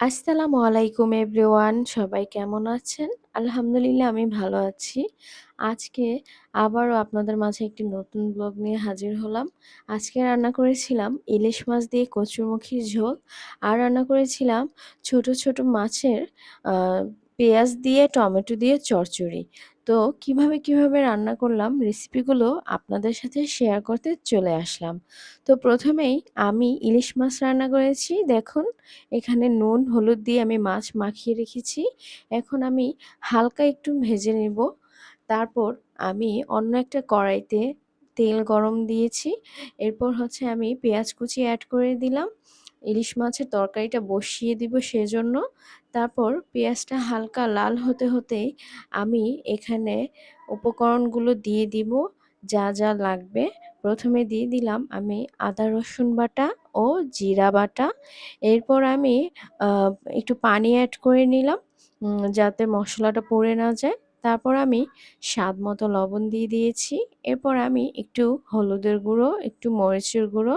আসসালামু আলাইকুম এভরিওয়ান সবাই কেমন আছেন? আলহামদুলিল্লাহ আমি ভালো আছি। আজকে আবারও আপনাদের মাঝে একটি নতুন ব্লগ নিয়ে হাজির হলাম। আজকে রান্না করেছিলাম ইলিশ মাছ দিয়ে কচুরমুখীর ঝোল আর রান্না করেছিলাম ছোট, ছোট মাছের পেঁয়াজ দিয়ে টমেটো দিয়ে চচ্চড়ি। তো কীভাবে, কীভাবে রান্না করলাম রেসিপিগুলো আপনাদের সাথে শেয়ার করতে চলে আসলাম। তো প্রথমেই আমি ইলিশ মাছ রান্না করেছি দেখুন এখানে নুন হলুদ দিয়ে আমি মাছ মাখিয়ে রেখেছি। এখন আমি হালকা একটু ভেজে নেব। তারপর আমি অন্য একটা কড়াইতে তেল গরম দিয়েছি। এরপর হচ্ছে আমি পেঁয়াজ কুচি অ্যাড করে দিলাম। ইলিশ মাছের তরকারিটা বসিয়ে দিব সেজন্য। তারপর পেঁয়াজটা হালকা লাল হতে হতেই আমি এখানে উপকরণগুলো দিয়ে দিব যা, যা লাগবে। প্রথমে দিয়ে দিলাম আমি আদা রসুন বাটা ও জিরা বাটা। এরপর আমি একটু পানি অ্যাড করে নিলাম যাতে মশলাটা পুড়ে না যায়। তারপর আমি স্বাদ মতো লবণ দিয়ে দিয়েছি। এরপর আমি একটু হলুদের গুঁড়ো, একটু মরিচের গুঁড়ো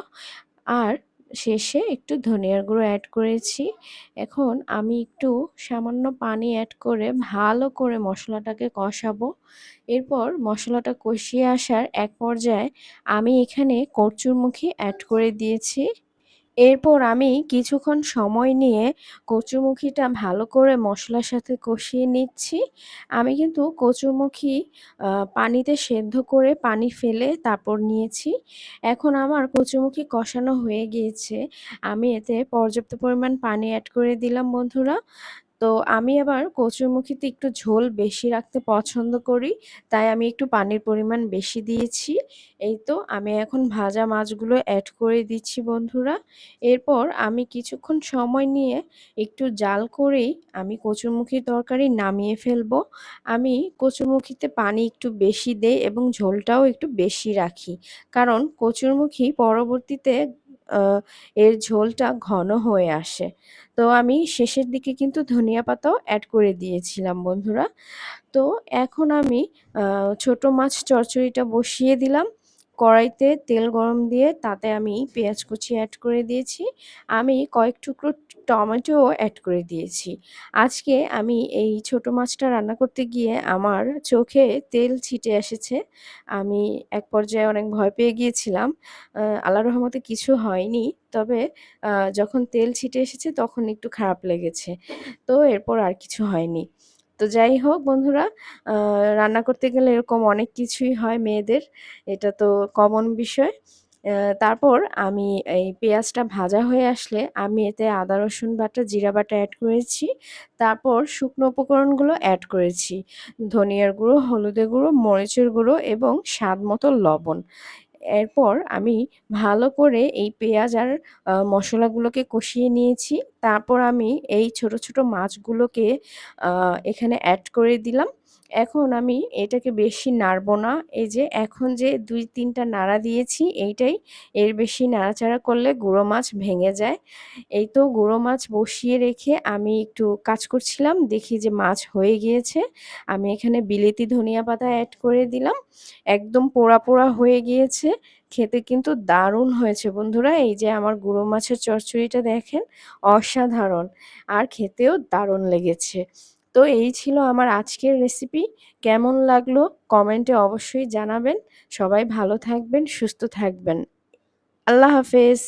আর শেষে একটু ধনিয়ার গুঁড়ো অ্যাড করেছি। এখন আমি একটু সামান্য পানি অ্যাড করে ভালো করে মশলাটাকে কষাবো। এরপর মশলাটা কষিয়ে আসার এক পর্যায়ে আমি এখানে কচুরমুখী অ্যাড করে দিয়েছি। এরপর আমি কিছুক্ষণ সময় নিয়ে কচুমুখিটা ভালো করে মশলার সাথে কষিয়ে নিচ্ছি। আমি কিন্তু কচুমুখি পানিতে সেদ্ধ করে পানি ফেলে তারপর নিয়েছি। এখন আমার কচুমুখি কষানো হয়ে গিয়েছে। আমি এতে পর্যাপ্ত পরিমাণ পানি অ্যাড করে দিলাম, বন্ধুরা। তো আমি আবার কচুরমুখিতে একটু ঝোল বেশি রাখতে পছন্দ করি। তাই আমি একটু পানির পরিমাণ বেশি দিয়েছি। এই তো আমি এখন ভাজা মাছগুলো অ্যাড করে দিচ্ছি বন্ধুরা। এরপর আমি কিছুক্ষণ সময় নিয়ে একটু জাল করেই আমি কচুরমুখির তরকারি নামিয়ে ফেলব। আমি কচুরমুখিতে পানি একটু বেশি দেই এবং ঝোলটাও একটু বেশি রাখি। কারণ কচুরমুখী পরবর্তীতে এর ঝোলটা ঘন হয়ে আসে। তো আমি শেষের দিকে কিন্তু ধনিয়া পাতাও অ্যাড করে দিয়েছিলাম বন্ধুরা। তো এখন আমি ছোট মাছ চচ্চড়িটা বসিয়ে দিলাম। কড়াইতে তেল গরম দিয়ে তাতে আমি পেঁয়াজ কুচি অ্যাড করে দিয়েছি। আমি কয়েক টুকরো টমেটোও অ্যাড করে দিয়েছি। আজকে আমি এই ছোট মাছটা রান্না করতে গিয়ে আমার চোখে তেল ছিটে এসেছে। আমি এক পর্যায়ে অনেক ভয় পেয়ে গিয়েছিলাম। আ আল্লাহর রহমতে কিছু হয়নি। তবে যখন তেল ছিটে এসেছে তখন একটু খারাপ লেগেছে। তো এরপর আর কিছু হয়নি। তো যাই হোক বন্ধুরা রান্না করতে গেলে এরকম অনেক কিছুই হয় মেয়েদের। এটা তো কমন বিষয়। তারপর আমি এই পেঁয়াজটা ভাজা হয়ে আসলে আমি এতে আদা রসুন বাটা, জিরা বাটা অ্যাড করেছি। তারপর শুকনো উপকরণগুলো অ্যাড করেছি। ধনিয়ার গুঁড়ো, হলুদের গুঁড়ো, মরিচের গুঁড়ো এবং স্বাদ মতো লবণ। এরপর আমি ভালো করে এই পেঁয়াজ আর মশলাগুলোকে কষিয়ে নিয়েছি। তারপর আমি এই ছোট, ছোট মাছগুলোকে এখানে অ্যাড করে দিলাম। এখন আমি এটাকে বেশি নাড়ব না। এই যে এখন যে ২-৩ টা নাড়া দিয়েছি এইটাই। এর বেশি নাড়াচাড়া করলে গুঁড়ো মাছ ভেঙে যায়। এই তো গুঁড়ো মাছ বসিয়ে রেখে আমি একটু কাজ করছিলাম। দেখি যে মাছ হয়ে গিয়েছে। আমি এখানে বিলেতি ধনিয়া পাতা অ্যাড করে দিলাম। একদম পোড়া, পোড়া হয়ে গিয়েছে। খেতে কিন্তু দারুণ হয়েছে বন্ধুরা। এই যে আমার গুঁড়ো মাছের চচ্চড়িটা দেখেন অসাধারণ। আর খেতেও দারুণ লেগেছে। তো এই ছিল আমার আজকের রেসিপি। কেমন লাগল কমেন্টে অবশ্যই জানাবেন। সবাই ভালো থাকবেন, সুস্থ থাকবেন। আল্লাহ হাফেজ।